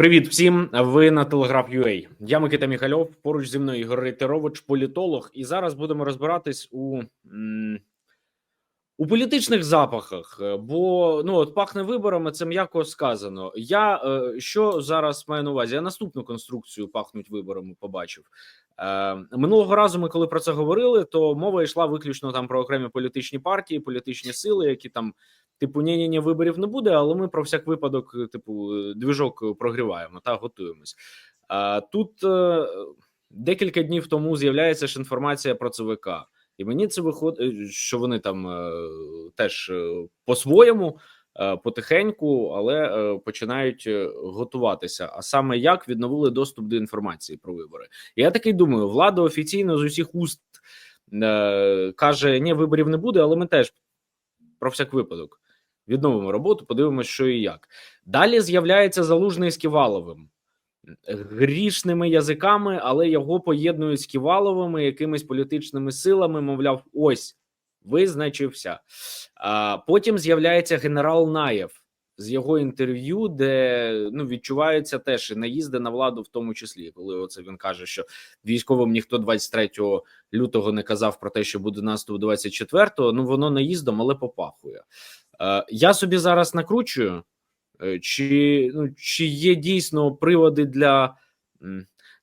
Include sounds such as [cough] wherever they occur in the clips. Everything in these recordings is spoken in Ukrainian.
Привіт всім. Ви на Телеграф UA. Я Микита Міхальов. Поруч зі мною Ігор Рейтерович, політолог. І зараз будемо розбиратись у, у політичних запахах. Бо ну от пахне виборами, це м'яко сказано. Я е, що зараз маю на увазі? Я наступну конструкцію пахнуть виборами. Побачив е, минулого разу. Ми коли про це говорили, то мова йшла виключно там про окремі політичні партії, політичні сили, які там. Типу, ні, ні, ні, виборів не буде, але ми про всяк випадок, е, типу, е, двіжок прогріваємо та готуємось. А тут е, декілька днів тому з'являється ж інформація про ЦВК, і мені це виходить, що вони там е, теж е, по-своєму, е, потихеньку, але е, починають е, готуватися. А саме як відновили доступ до інформації про вибори. Я такий думаю, влада офіційно з усіх уст е, каже: ні, виборів не буде, але ми теж про всяк випадок відновимо роботу, подивимося, що і як. Далі з'являється залужний з Ківаловим грішними язиками, але його поєднують з Ківаловими якимись політичними силами. Мовляв, ось визначився. А потім з'являється генерал Наєв з його інтерв'ю, де ну відчуваються теж і наїзди на владу, в тому числі, коли оце він каже, що військовим ніхто 23 лютого не казав про те, що буде наступ 24-го, Ну воно наїздом, але попахує. Е, Я собі зараз накручую, е, чи ну чи є дійсно приводи для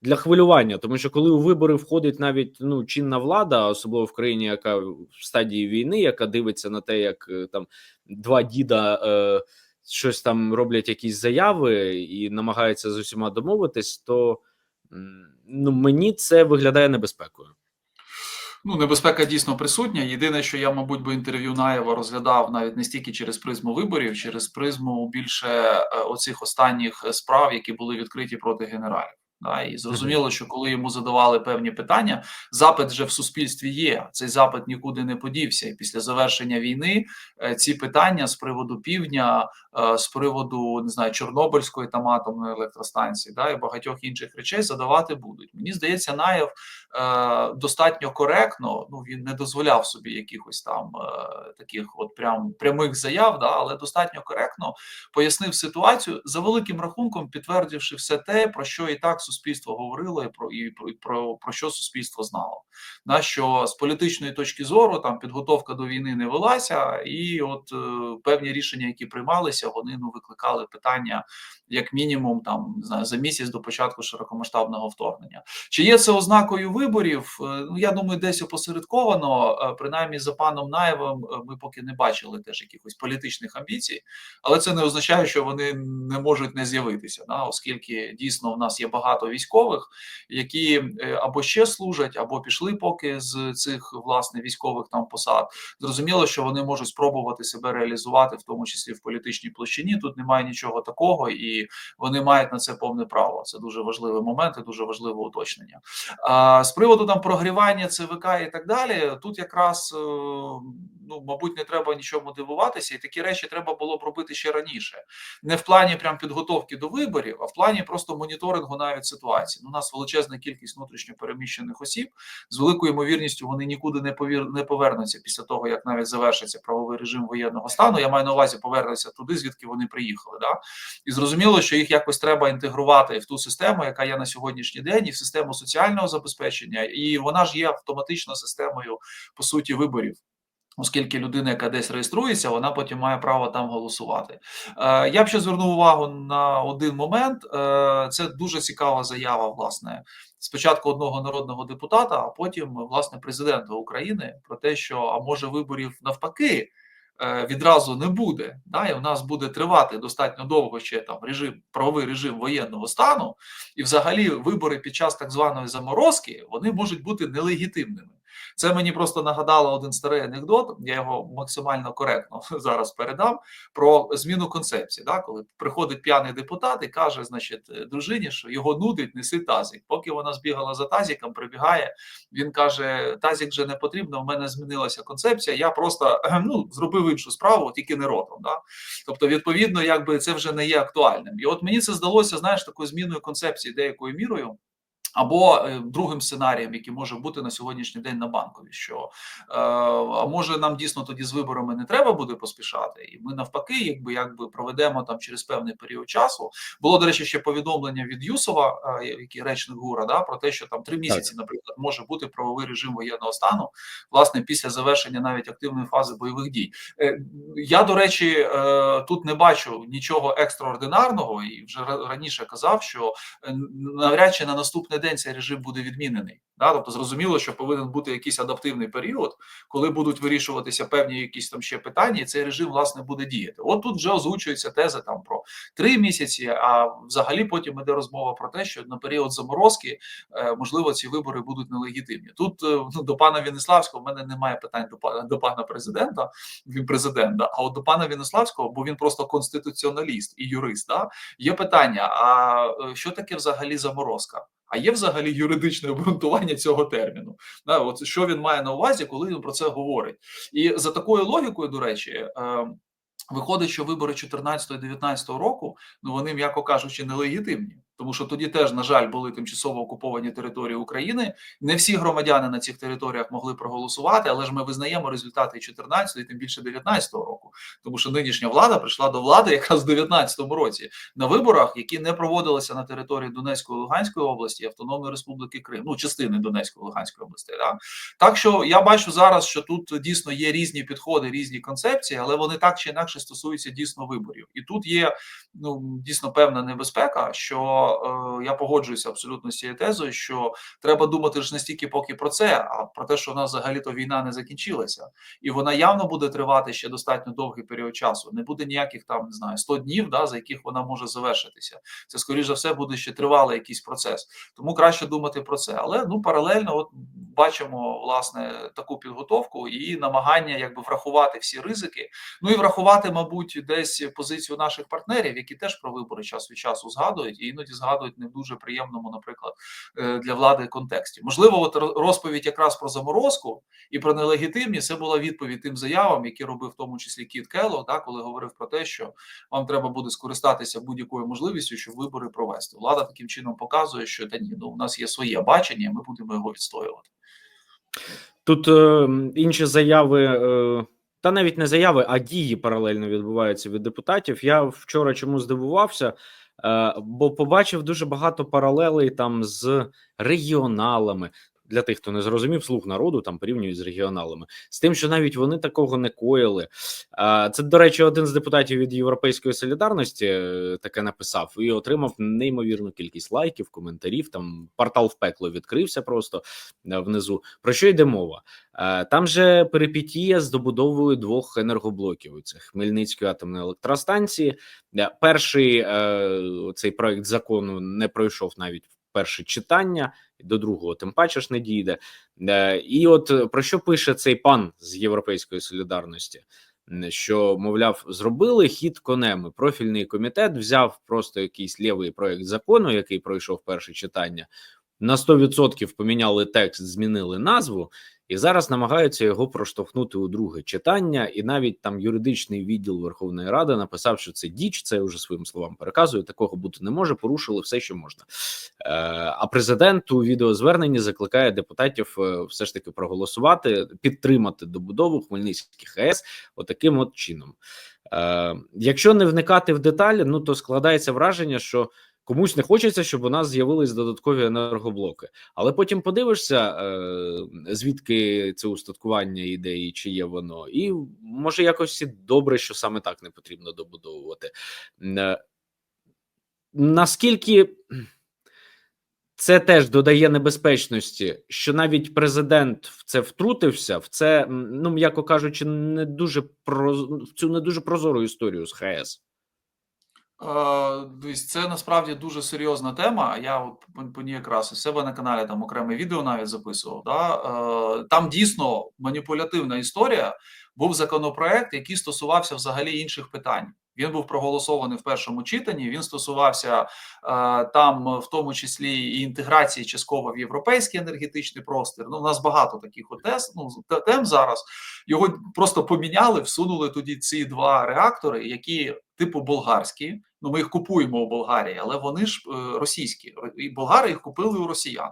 для хвилювання, тому що коли у вибори входить навіть ну чинна влада, особливо в країні, яка в стадії війни, яка дивиться на те, як е, там два діда е, щось там роблять, якісь заяви і намагаються з усіма домовитись, то ну мені це виглядає небезпекою. Ну, небезпека дійсно присутня. Єдине, що я, мабуть, би інтерв'ю Наєва розглядав навіть не стільки через призму виборів, через призму більше е, оцих останніх справ, які були відкриті проти генералів. Да, і зрозуміло, що коли йому задавали певні питання, запит вже в суспільстві є. Цей запит нікуди не подівся. І після завершення війни е, ці питання з приводу півдня, е, з приводу не знаю Чорнобильської там атомної електростанції, да і багатьох інших речей задавати будуть. Мені здається, Наєв достатньо коректно. Ну він не дозволяв собі якихось там е, таких, от прям прямих заяв, да, але достатньо коректно пояснив ситуацію за великим рахунком, підтвердивши все те, про що і так суспільство говорило, і про і про, і про, про що суспільство знало. На що з політичної точки зору там підготовка до війни не велася, і от е, певні рішення, які приймалися, вони ну викликали питання як мінімум, там не знаю, за місяць до початку широкомасштабного вторгнення. Чи є це ознакою виборів? Е, Ну я думаю, десь опосередковано, е, принаймні за паном Наєвим, е, ми поки не бачили теж якихось політичних амбіцій, але це не означає, що вони не можуть не з'явитися, да, оскільки дійсно в нас є багато військових, які або ще служать, або пішли поки з цих власне військових там посад. Зрозуміло, що вони можуть спробувати себе реалізувати, в тому числі в політичній площині. Тут немає нічого такого, і вони мають на це повне право. Це дуже важливий момент і дуже важливе уточнення. З приводу там прогрівання ЦВК і так далі, тут якраз е, ну мабуть не треба нічому дивуватися, і такі речі треба було б робити ще раніше, не в плані прям підготовки до виборів, а в плані просто моніторингу навіть ситуації. Ну, у нас величезна кількість внутрішньо переміщених осіб з великою ймовірністю вони нікуди не повір не повернуться після того, як навіть завершиться правовий режим воєнного стану. Я маю на увазі повернуться туди, звідки вони приїхали. Да? І зрозуміло, що їх якось треба інтегрувати в ту систему, яка є на сьогоднішній день, і в систему соціального забезпечення, і вона ж є автоматично системою по суті виборів. Оскільки людина, яка десь реєструється, вона потім має право там голосувати. Е, я б ще звернув увагу на один момент. Е, це дуже цікава заява, власне, спочатку одного народного депутата, а потім власне президента України про те, що а може виборів навпаки. Е, Відразу не буде, да, і в нас буде тривати достатньо довго ще там режим, правовий режим воєнного стану, і взагалі вибори під час так званої заморозки вони можуть бути нелегітимними. Це мені просто нагадало один старий анекдот. Я його максимально коректно [laughs] зараз передам про зміну концепції. Да? Коли приходить п'яний депутат і каже, значить, е, дружині, що його нудить, неси тазик. Поки вона збігала за тазиком, прибігає. Він каже: Тазик вже не потрібно. У мене змінилася концепція. Я просто [clears throat] ну зробив іншу справу, тільки не ротом. Да? Тобто, відповідно, якби це вже не є актуальним. І от мені це здалося, знаєш, такою зміною концепції деякою мірою. Або е, другим сценарієм, який може бути на сьогоднішній день на банкові, що е, а може нам дійсно тоді з виборами не треба буде поспішати, і ми навпаки, якби якби проведемо там через певний період часу. Було до речі, ще повідомлення від Юсова, е, який речник ГУРа, да про те, що там три місяці, наприклад, може бути правовий режим воєнного стану, власне, після завершення навіть активної фази бойових дій. Е, я до речі, е, тут не бачу нічого екстраординарного, і вже раніше казав, що е, навряд чи на наступний цей режим буде відмінений. Да? Тобто зрозуміло, що повинен бути якийсь адаптивний період, коли будуть вирішуватися певні якісь там ще питання, і цей режим власне буде діяти. От тут вже озвучується теза там про три місяці. А взагалі потім іде розмова про те, що на період заморозки е, можливо ці вибори будуть нелегітимні. Тут е, ну, до пана Віниславського в мене немає питань до пана до пана президента. Він президент, да. а от до пана Віниславського, бо він просто конституціоналіст і юрист. Да, є питання: а е, що таке взагалі заморозка? А є взагалі юридичне обґрунтування цього терміну. Да, от що він має на увазі, коли він про це говорить, і за такою логікою, до речі. Е, Виходить, що вибори 14-19 року, ну вони, м'яко кажучи, нелегітимні, тому що тоді теж, на жаль, були тимчасово окуповані території України. Не всі громадяни на цих територіях могли проголосувати, але ж ми визнаємо результати і 14 і тим більше 19 року, тому що нинішня влада прийшла до влади якраз в 19 році на виборах, які не проводилися на території Донецької Луганської області, Автономної Республіки Крим, ну частини Донецької Луганської областей. Да? Так що я бачу зараз, що тут дійсно є різні підходи, різні концепції, але вони так чи інакше стосуються дійсно виборів. І тут є ну дійсно певна небезпека, що е, я погоджуюся абсолютно з цією тезою, що треба думати ж не стільки поки про це, а про те, що у нас взагалі то війна не закінчилася, і вона явно буде тривати ще достатньо довгий період часу. Не буде ніяких там не знаю 100 днів, да за яких вона може завершитися. Це скоріш за все буде ще тривалий якийсь процес. Тому краще думати про це. Але ну паралельно, от бачимо власне таку підготовку і намагання якби врахувати всі ризики. Ну і врахувати, мабуть, десь позицію наших партнерів, які теж про вибори час від часу згадують, і іноді згадують не в дуже приємному, наприклад, е, для влади контексті. Можливо, от розповідь якраз про заморозку і про нелегітимність це була відповідь тим заявам, які робив в тому числі Кіт Келло, да, коли говорив про те, що вам треба буде скористатися будь-якою можливістю, щоб вибори провести. Влада таким чином показує, що та ні, ну у нас є своє бачення, ми будемо його відстоювати. Тут е, інші заяви, е, та навіть не заяви, а дії паралельно відбуваються від депутатів. Я вчора чому здивувався, е, бо побачив дуже багато паралелей там з регіоналами. Для тих, хто не зрозумів, слуг народу там порівнюють з регіоналами, з тим, що навіть вони такого не коїли. Це, до речі, один з депутатів від Європейської солідарності е, таке написав і отримав неймовірну кількість лайків, коментарів. Там портал в пекло відкрився просто е, внизу. Про що йде мова? Е, Там же перипетія з добудовою двох енергоблоків. Це Хмельницької атомної електростанції. Перший цей проект закону не пройшов навіть перше читання, до другого тим паче ж не дійде. Е, І от е, про що пише цей пан з Європейської солідарності? Що мовляв, зробили хід конем. Профільний комітет взяв просто якийсь лівий проект закону, який пройшов перше читання. На 100% поміняли текст, змінили назву, і зараз намагаються його проштовхнути у друге читання. І навіть там юридичний відділ Верховної Ради написав, що це діч. Це я вже своїм словам переказую. Такого бути не може. Порушили все, що можна. Е, а президент у відеозверненні закликає депутатів е, все ж таки проголосувати, підтримати добудову Хмельницьких АЕС отаким от чином. Е, якщо не вникати в деталі, ну то складається враження, що комусь не хочеться, щоб у нас з'явились додаткові енергоблоки. Але потім подивишся, е, звідки це устаткування іде і чи є воно, і може якось і добре, що саме так не потрібно добудовувати. Е, Наскільки це теж додає небезпечності, що навіть президент в це втрутився, в це, ну м'яко кажучи, не дуже проз... в цю не дуже прозору історію з ХС. Е, це насправді дуже серйозна тема. Я от по- ній якраз у себе на каналі там окреме відео навіть записував. Да? Е, Там дійсно маніпулятивна історія. Був законопроект, який стосувався взагалі інших питань. Він був проголосований в першому читанні. Він стосувався е, там, в тому числі, і інтеграції частково в європейський енергетичний простір. Ну, у нас багато таких от тез, ну, тем зараз. Його просто поміняли, всунули тоді ці два реактори, які типу болгарські, Ну, ми їх купуємо у Болгарії, але вони ж е, російські. І болгари їх купили у росіян.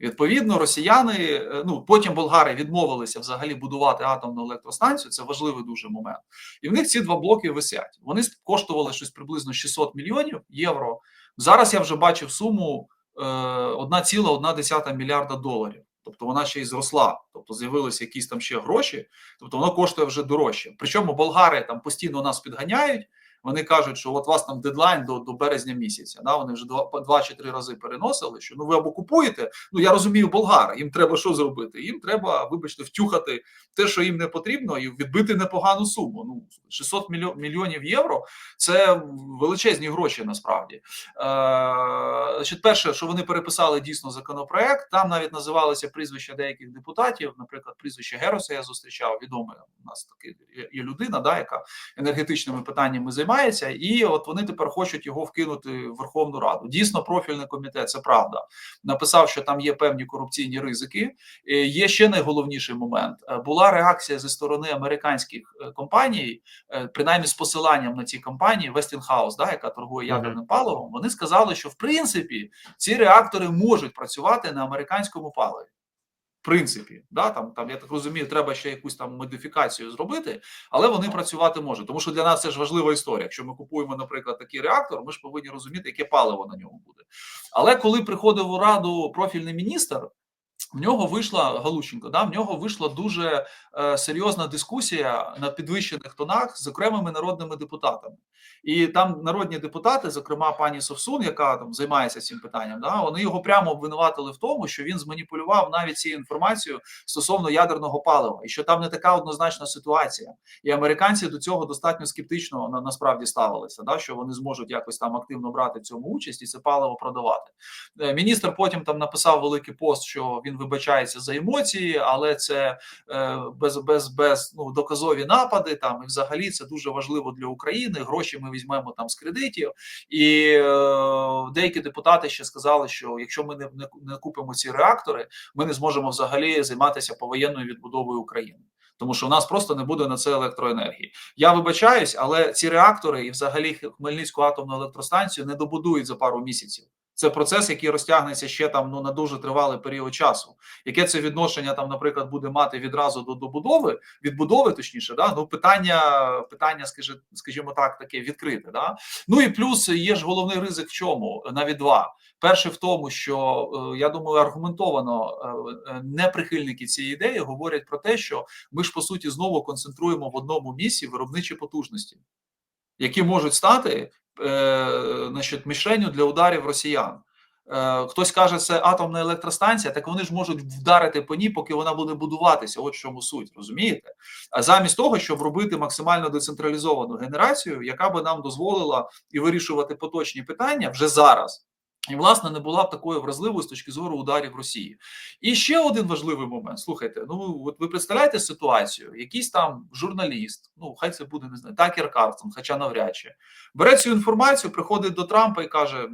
Відповідно, росіяни, е, ну потім болгари відмовилися взагалі будувати атомну електростанцію. Це важливий дуже момент. І в них ці два блоки висять. Вони коштували щось приблизно 600 мільйонів євро. Зараз я вже бачив суму е, 1,1 мільярда доларів. Тобто вона ще й зросла, тобто з'явилися якісь там ще гроші, тобто воно коштує вже дорожче. Причому болгари там постійно нас підганяють. Вони кажуть, що от вас там дедлайн до до березня місяця. Да? Вони вже два, два чи три рази переносили. Що ну ви або купуєте. Ну я розумію, болгари. Їм треба що зробити? Їм треба, вибачте, втюхати те, що їм не потрібно, і відбити непогану суму. Ну 600 мільйонів євро це величезні гроші. Насправді, Е, значить, перше, що вони переписали дійсно законопроект. Там навіть називалися прізвища деяких депутатів. Наприклад, прізвище Героса я зустрічав. Відоме у нас таки є людина, да, яка енергетичними питаннями займається, і от вони тепер хочуть його вкинути в Верховну Раду. Дійсно, профільний комітет, це правда, написав, що там є певні корупційні ризики. Е, Є ще найголовніший момент: Е, була реакція зі сторони американських е, компаній, принаймні з посиланням на ці компанії, Westinghouse, да, яка торгує ядерним паливом. Вони сказали, що в принципі ці реактори можуть працювати на американському паливі. Принципі, да, там, там, я так розумію, треба ще якусь там модифікацію зробити, але вони працювати можуть. Тому що для нас це ж важлива історія. Якщо ми купуємо, наприклад, такий реактор, ми ж повинні розуміти, яке паливо на ньому буде. Але коли приходив у раду профільний міністр, в нього вийшла Галущенко, да, в нього вийшла дуже е, серйозна дискусія на підвищених тонах з окремими народними депутатами. І там народні депутати, зокрема пані Совсун, яка там займається цим питанням, да, вони його прямо обвинуватили в тому, що він зманіпулював навіть цією інформацією стосовно ядерного палива, і що там не така однозначна ситуація. І американці до цього достатньо скептично на, насправді ставилися, да, що вони зможуть якось там активно брати в цьому участь і це паливо продавати. Е, Міністр потім там написав великий пост, що він вибачається за емоції, але це е, без, без, без ну, доказові напади. Там і взагалі це дуже важливо для України. Гроші ми візьмемо там з кредитів. І е, деякі депутати ще сказали, що якщо ми не, не, не купимо ці реактори, ми не зможемо взагалі займатися повоєнною відбудовою України. Тому що у нас просто не буде на це електроенергії. Я вибачаюсь, але ці реактори і взагалі Хмельницьку атомну електростанцію не добудують за пару місяців. Це процес, який розтягнеться ще там ну на дуже тривалий період часу. Яке це відношення там, наприклад, буде мати відразу до добудови, відбудови, точніше, да ну питання, питання, скажімо, скажімо так, таке відкрите. Да? Ну і плюс є ж головний ризик в чому? Навіть два. Перше в тому, що е, я думаю, аргументовано е, не прихильники цієї ідеї говорять про те, що ми ж по суті знову концентруємо в одному місці виробничі потужності, які можуть стати е, значить, для ударів росіян. Е, Хтось каже, це атомна електростанція, так вони ж можуть вдарити по ній, поки вона буде будуватися. От в чому суть, розумієте? А замість того, щоб робити максимально децентралізовану генерацію, яка би нам дозволила і вирішувати поточні питання вже зараз. І, власне, не була б такою вразливою з точки зору ударів Росії. І ще один важливий момент. Слухайте, ну от ви представляєте ситуацію, якийсь там журналіст, ну хай це буде не знаю, Такер Карлсон, хоча навряд чи бере цю інформацію, приходить до Трампа і каже: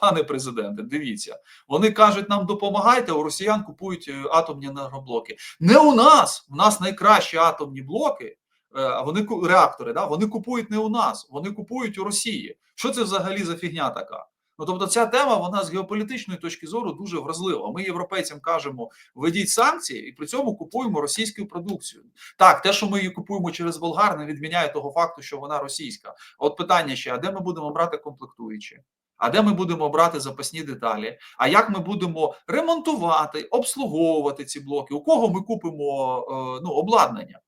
пане президенте, дивіться, вони кажуть, нам допомагайте, у росіян купують е, атомні енергоблоки. Не у нас, у нас найкращі атомні блоки. е, А вони реактори, да вони купують не у нас, вони купують у Росії. Що це взагалі за фігня така? Ну тобто, ця тема вона з геополітичної точки зору дуже вразлива. Ми європейцям кажемо, введіть санкції, і при цьому купуємо російську продукцію. Так, те, що ми її купуємо через Болгар, не відміняє того факту, що вона російська. От питання ще: а де ми будемо брати комплектуючі? А де ми будемо брати запасні деталі? А як ми будемо ремонтувати, обслуговувати ці блоки? У кого ми купимо е, ну, обладнання?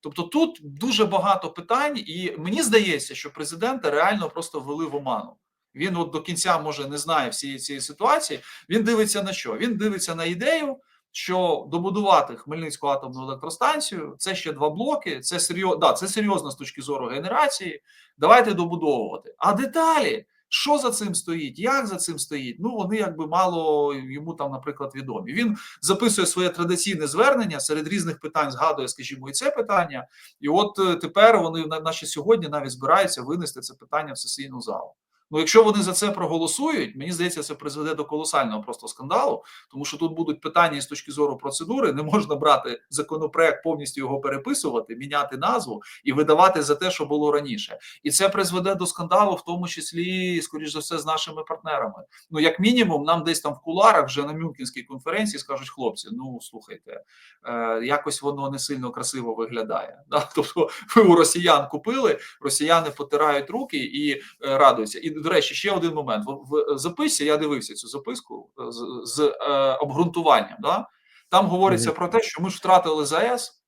Тобто тут дуже багато питань, і мені здається, що президента реально просто ввели в оману. Він от до кінця може не знає всієї цієї ситуації. Він дивиться на що? Він дивиться на ідею, що добудувати Хмельницьку атомну електростанцію це ще два блоки. Це серйозно, да, це серйозно з точки зору генерації. Давайте добудовувати. А деталі, що за цим стоїть, як за цим стоїть? Ну вони якби мало йому там, наприклад, відомі. Він записує своє традиційне звернення серед різних питань, згадує, скажімо, і це питання. І от е, тепер вони на- наші сьогодні навіть збираються винести це питання в сесійну залу. Ну, якщо вони за це проголосують, мені здається, це призведе до колосального просто скандалу, тому що тут будуть питання з точки зору процедури. Не можна брати законопроект, повністю його переписувати, міняти назву і видавати за те, що було раніше. І це призведе до скандалу, в тому числі, скоріш за все, з нашими партнерами. Ну, як мінімум, нам десь там в куларах вже на Мюнхенській конференції скажуть хлопці: ну слухайте, е, якось воно не сильно красиво виглядає. Да? [laughs] Тобто, ви у росіян купили, росіяни потирають руки і е, радуються. І до речі, ще один момент. В, в записі я дивився цю записку е, з, з е, обґрунтуванням. Да? Там говориться Мгм. про те, що ми ж втратили ЗАЕС.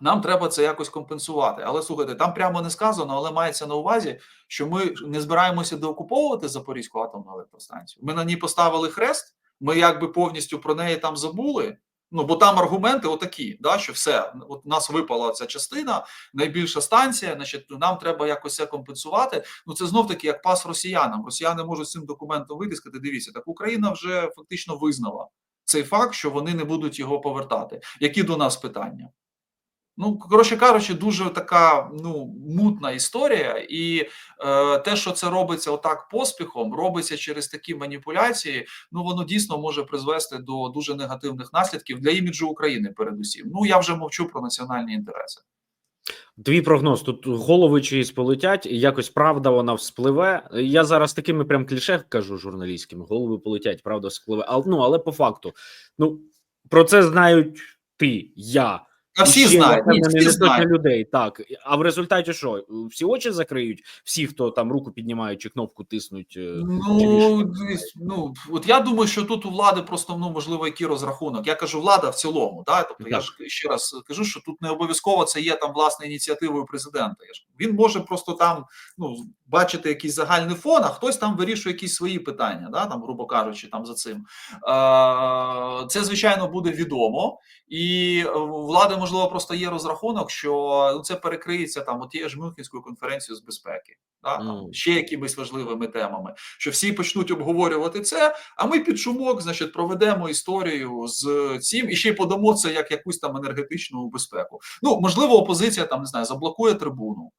Нам треба це якось компенсувати. Але слухайте, там прямо не сказано, але мається на увазі, що ми не збираємося деокуповувати Запорізьку атомну електростанцію. Ми на ній поставили хрест. Ми якби повністю про неї там забули. Ну бо там аргументи отакі, да, що все, от нас випала ця частина, найбільша станція. Значить, нам треба якось це компенсувати. Ну це знов таки як пас росіянам. Росіяни можуть з цим документом витискати. Дивіться, так Україна вже фактично визнала цей факт, що вони не будуть його повертати. Які до нас питання? Ну, коротше кажучи, дуже така ну мутна історія, і е, те, що це робиться отак поспіхом, робиться через такі маніпуляції. Ну воно дійсно може призвести до дуже негативних наслідків для іміджу України. Передусім, ну я вже мовчу про національні інтереси. Твій прогноз тут голови чиїсь полетять, і якось правда вона вспливе. Я зараз такими прям кліше кажу журналістськими: голови полетять, правда вспливе. Але ну але по факту, ну про це знають ти, я. Та всі ще, знають, ні, всі не знають. людей. Так а в результаті що? Всі очі закриють, всі, хто там руку піднімають чи кнопку тиснуть. е, Ну, ну от я думаю, що тут у влади просто ну можливо який розрахунок. Я кажу, влада в цілому, да. Тобто, я ж ще раз кажу, що тут не обов'язково це є там власне ініціативою президента. Я ж він може просто там ну бачити якийсь загальний фон, а хтось там вирішує якісь свої питання, да, там, грубо кажучи, там за цим. Е, Це звичайно буде відомо, і е, у влади можливо просто є розрахунок, що ну, це перекриється там от тією ж Мюнхенською конференцією з безпеки, да, там, ще якимись важливими темами що всі почнуть обговорювати це. А ми під шумок, значить, проведемо історію з цим і ще й подамо це як якусь там енергетичну безпеку. Ну можливо, опозиція там не знаю, заблокує трибуну.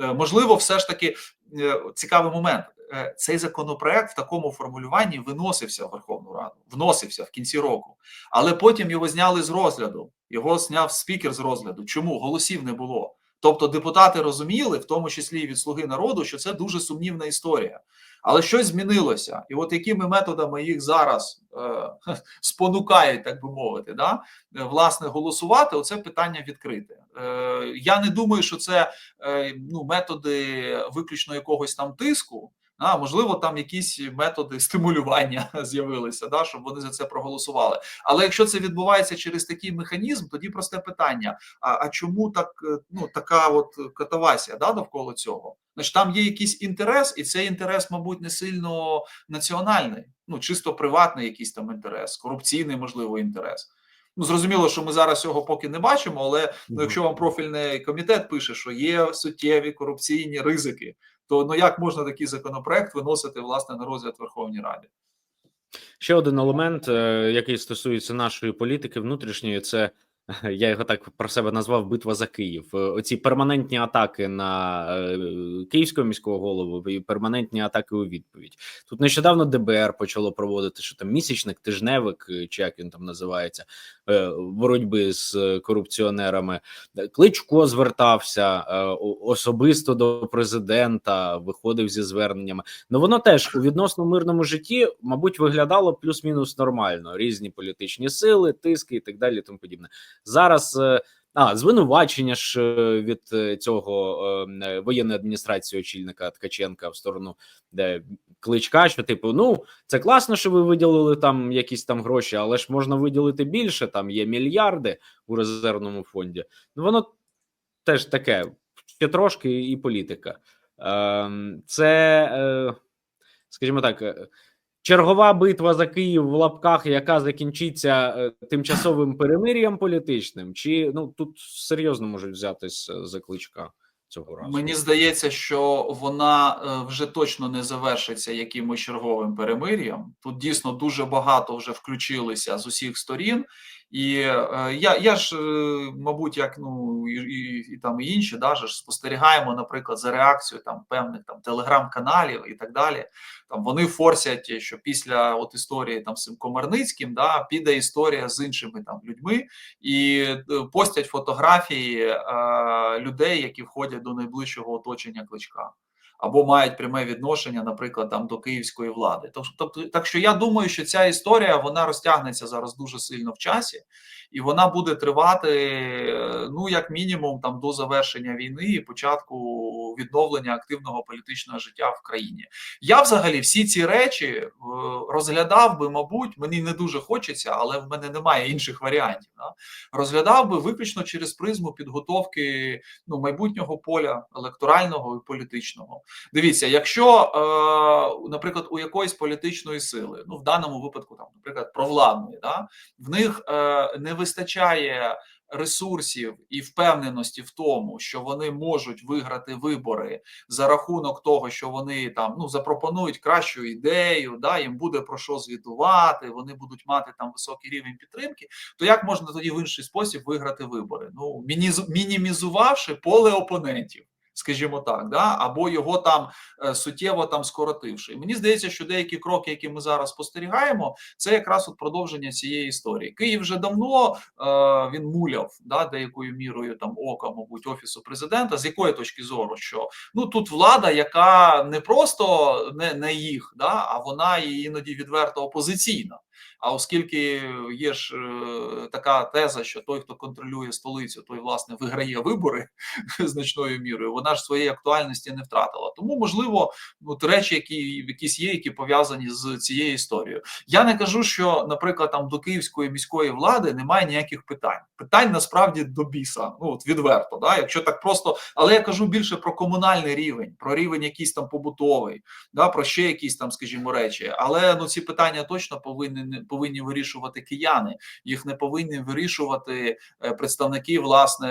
Е, Можливо, все ж таки е, цікавий момент. Е, Цей законопроект в такому формулюванні виносився в Верховну Раду, вносився в кінці року, але потім його зняли з розгляду. Його зняв спікер з розгляду. Чому голосів не було? Тобто депутати розуміли, в тому числі і від слуги народу, що це дуже сумнівна історія. Але щось змінилося, і от якими методами їх зараз е, [laughs] спонукають, так би мовити, да е, власне голосувати, оце питання відкрите. Е, я не думаю, що це е, ну методи виключно якогось там тиску. А можливо, там якісь методи стимулювання [laughs] з'явилися, да, щоб вони за це проголосували. Але якщо це відбувається через такий механізм, тоді просте питання: а, а чому так е, ну така от катавасія да, довкола цього? Значить, там є якийсь інтерес, і цей інтерес, мабуть, не сильно національний, ну чисто приватний якийсь там інтерес, корупційний, можливо, інтерес. Ну, зрозуміло, що ми зараз цього поки не бачимо, але ну, якщо вам профільний комітет пише, що є суттєві корупційні ризики, то ну як можна такий законопроект виносити власне на розгляд Верховній Раді? Ще один елемент, е, який стосується нашої політики внутрішньої, це [laughs] я його так про себе назвав битва за Київ. Е, Оці перманентні атаки на е, київського міського голову і перманентні атаки у відповідь. Тут нещодавно ДБР почало проводити що там місячник, тижневик, е, чи як він там називається, боротьби з корупціонерами. Кличко звертався особисто до президента, виходив зі зверненнями. Ну воно теж у відносно мирному житті, мабуть, виглядало плюс-мінус нормально. Різні політичні сили, тиски і так далі. Тому подібне. Зараз е, а звинувачення ж е, від е, цього е, воєнної адміністрації очільника Ткаченка в сторону де кличка, що типу, ну це класно, що ви виділили там якісь там гроші, але ж можна виділити більше. Там є мільярди у резервному фонді. Ну воно теж таке ще трошки і політика. Ем, Це, е, скажімо так, е, чергова битва за Київ в лапках, яка закінчиться е, тимчасовим перемир'ям політичним, чи ну тут серйозно можуть взятись е, за кличка. Цього разу? Мені здається, що вона е, вже точно не завершиться якимось черговим перемир'ям. Тут дійсно дуже багато вже включилися з усіх сторін, і е, я, я ж, е, мабуть, як ну і, і, і там і інші, да, ж спостерігаємо, наприклад, за реакцією там певних там телеграм-каналів і так далі. Там вони форсять, що після от історії там з цим Комарницьким, да, піде історія з іншими там людьми і постять фотографії е, людей, які входять до найближчого оточення кличка. Або мають пряме відношення, наприклад, там до київської влади. Тобто, так що я думаю, що ця історія вона розтягнеться зараз дуже сильно в часі, і вона буде тривати ну як мінімум там до завершення війни і початку відновлення активного політичного життя в країні. Я взагалі всі ці речі е, розглядав би, мабуть, мені не дуже хочеться, але в мене немає інших варіантів. Да? Розглядав би виключно через призму підготовки ну, майбутнього поля електорального і політичного. Дивіться, якщо, е, наприклад, у якоїсь політичної сили, ну в даному випадку, там, наприклад, провладної, да, в них е, не вистачає ресурсів і впевненості в тому, що вони можуть виграти вибори за рахунок того, що вони там ну запропонують кращу ідею, да їм буде про що звітувати, вони будуть мати там високий рівень підтримки. То як можна тоді в інший спосіб виграти вибори? Ну мінімізувавши поле опонентів. Скажімо так, да або його там е, суттєво там скоротивши. І мені здається, що деякі кроки, які ми зараз спостерігаємо, це якраз от продовження цієї історії. Київ вже давно е, він муляв да деякою мірою там ока, мабуть, офісу президента. З якої точки зору, що ну тут влада, яка не просто не, не їх, да, а вона і іноді відверто опозиційна. А оскільки є ж е, така теза, що той, хто контролює столицю, той власне виграє вибори [laughs] значною мірою, вона ж своєї актуальності не втратила. Тому можливо, от речі, які якісь є, які пов'язані з цією історією. Я не кажу, що, наприклад, там до київської міської влади немає ніяких питань. Питань насправді до біса. Ну от відверто, да, якщо так просто, але я кажу більше про комунальний рівень, про рівень якийсь там побутовий, да, про ще якісь там, скажімо, речі. Але ну ці питання точно повинні не- повинні вирішувати кияни. Їх не повинні вирішувати е, представники власне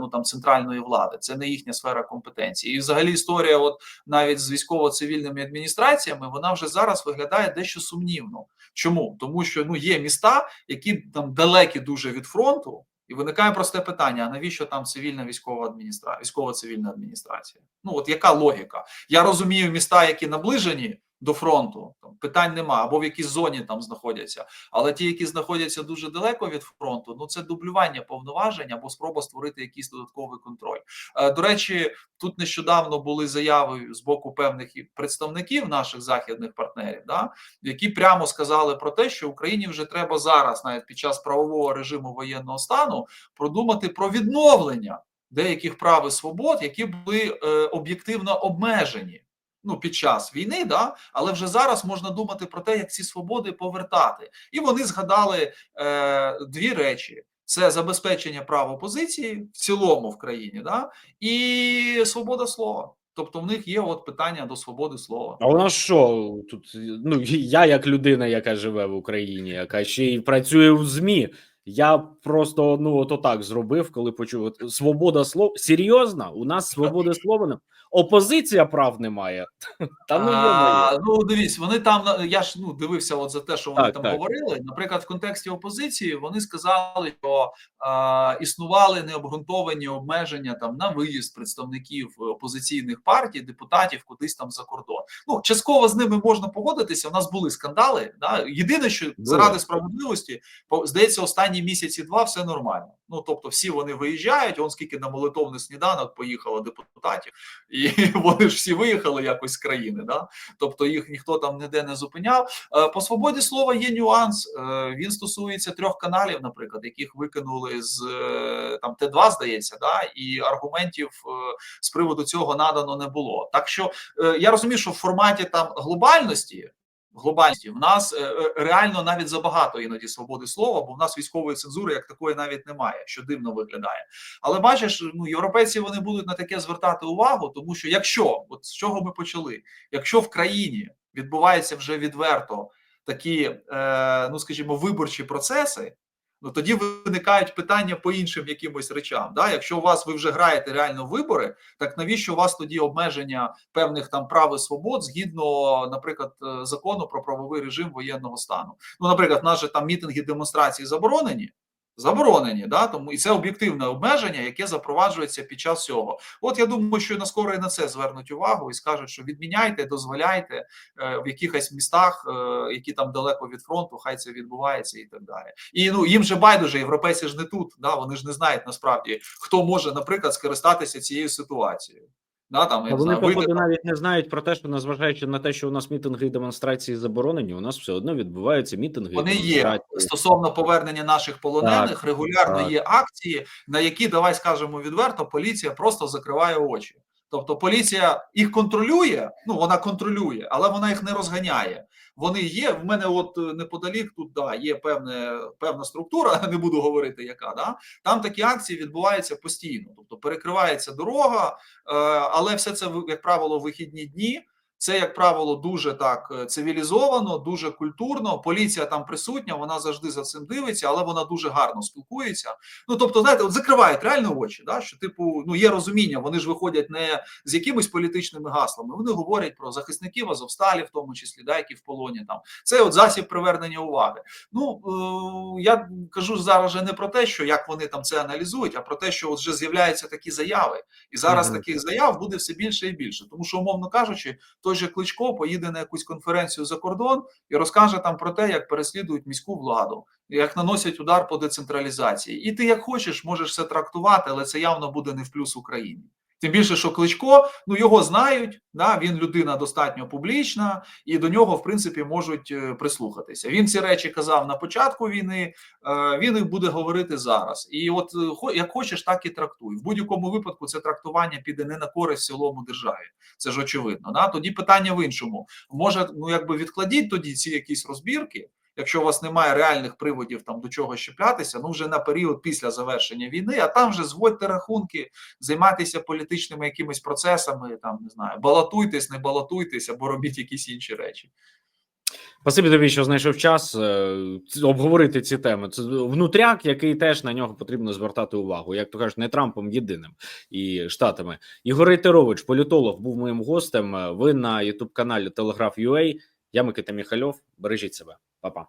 ну там центральної влади. Це не їхня сфера компетенції. І взагалі історія, от навіть з військово-цивільними адміністраціями, вона вже зараз виглядає дещо сумнівно. Чому? Тому що ну є міста, які там далекі дуже від фронту. І виникає просте питання: а навіщо там цивільна військова адміністрація, військова цивільна адміністрація? Ну от яка логіка? Я розумію міста, які наближені до фронту, там питань нема, або в якійсь зоні там знаходяться. Але ті, які знаходяться дуже далеко від фронту, ну це дублювання повноважень або спроба створити якийсь додатковий контроль. Е, До речі, тут нещодавно були заяви з боку певних представників наших західних партнерів, да, які прямо сказали про те, що Україні вже треба зараз, навіть під час правового режиму воєнного стану, продумати про відновлення деяких прав і свобод, які були е, об'єктивно обмежені. Ну, під час війни, да, але вже зараз можна думати про те, як ці свободи повертати. І вони згадали е, дві речі: це забезпечення прав опозиції в цілому в країні, да, і свобода слова. Тобто, в них є от питання до свободи слова. А нас що тут? Ну я, як людина, яка живе в Україні, яка ще й працює в ЗМІ. Я просто ну от отак зробив, коли почув от, свобода слова. Серйозно, у нас свободи слова опозиція прав немає. [laughs] Та ну А, ну дивись, вони там я ж ну дивився от за те, що вони Так, там так. говорили. Наприклад, в контексті опозиції вони сказали, що а, існували необґрунтовані обмеження там на виїзд представників опозиційних партій, депутатів кудись там за кордон. Ну частково з ними можна погодитися. У нас були скандали. Да? Єдине, що Були. заради справедливості, здається, останні місяці два все нормально. Ну тобто, всі вони виїжджають. Он скільки на молитовний сніданок поїхало депутатів, і [laughs] вони ж всі виїхали якось з країни. Да? Тобто їх ніхто там ніде не зупиняв. Е, По свободі слова є нюанс. Е, Він стосується трьох каналів, наприклад, яких викинули з е, там Т2, здається, да? і аргументів з приводу цього надано не було. Так що я розумію, що в форматі там глобальності. Глобальності в нас е, е, реально навіть забагато іноді свободи слова, бо в нас військової цензури як такої навіть немає, що дивно виглядає. Але бачиш, ну європейці вони будуть на таке звертати увагу, тому що якщо от з чого ми почали, якщо в країні відбуваються вже відверто такі, е, ну скажімо, виборчі процеси. Ну тоді виникають питання по іншим якимось речам. Да? Якщо у вас ви вже граєте реально вибори, так навіщо у вас тоді обмеження певних там прав і свобод згідно, наприклад, е, закону про правовий режим воєнного стану? Ну, наприклад, в нас же там мітинги демонстрації заборонені. Заборонені, да тому і це об'єктивне обмеження, яке запроваджується під час цього. От я думаю, що на скоро і на це звернуть увагу і скажуть, що відміняйте, дозволяйте е, в якихось містах, е, які там далеко від фронту, хай це відбувається і так далі. І ну їм же байдуже, європейці ж не тут. Да, вони ж не знають насправді, хто може, наприклад, скористатися цією ситуацією. Да, там, я вони знаю, походу там- навіть не знають про те, що незважаючи на те, що у нас мітинги і демонстрації заборонені, у нас все одно відбуваються мітинги. Вони є стосовно повернення наших полонених. регулярно так. є акції, на які давай скажемо відверто, поліція просто закриває очі. Тобто поліція їх контролює, ну вона контролює, але вона їх не розганяє. Вони є. В мене, от е, неподалік, тут да є певне певна структура, [laughs] не буду говорити, яка да там такі акції відбуваються постійно. Тобто перекривається дорога, е, але все це як правило вихідні дні. Це, як правило, дуже так е, цивілізовано, дуже культурно. Поліція там присутня, вона завжди за цим дивиться, але вона дуже гарно спілкується. Ну тобто, знаєте, от закривають реально очі, да, що типу, ну є розуміння, вони ж виходять не з якимись політичними гаслами. Вони говорять про захисників Азовсталі, в тому числі, да, які в полоні там. Це от засіб привернення уваги. Ну е, я кажу зараз же не про те, що як вони там це аналізують, а про те, що от вже з'являються такі заяви, і зараз Мгм. таких заяв буде все більше і більше. Тому що, умовно кажучи, той же Кличко поїде на якусь конференцію за кордон і розкаже там про те, як переслідують міську владу, як наносять удар по децентралізації. І ти як хочеш, можеш все трактувати, але це явно буде не в плюс Україні. Тим більше, що Кличко, ну його знають, да, він людина достатньо публічна, і до нього, в принципі, можуть е, прислухатися. Він ці речі казав на початку війни, е, він їх буде говорити зараз. І от е, як хочеш, так і трактуй. В будь-якому випадку це трактування піде не на користь цілому державі. Це ж очевидно. Да? Тоді питання в іншому. Може, ну якби відкладіть тоді ці якісь розбірки. Якщо у вас немає реальних приводів там до чого щеплятися, ну вже на період після завершення війни, а там вже зводьте рахунки, займайтеся політичними якимись процесами, там не знаю, балотуйтесь, не балотуйтесь або робіть якісь інші речі. Спасибі тобі, що знайшов час е, обговорити ці теми. Це внутряк, який теж на нього потрібно звертати увагу. Як то кажуть, не Трампом єдиним і штатами. Ігор Рейтерович, політолог, був моїм гостем. Е, Ви на Ютуб каналі Телеграф.UA. Я Микита Міхальов. Бережіть себе, Па-па.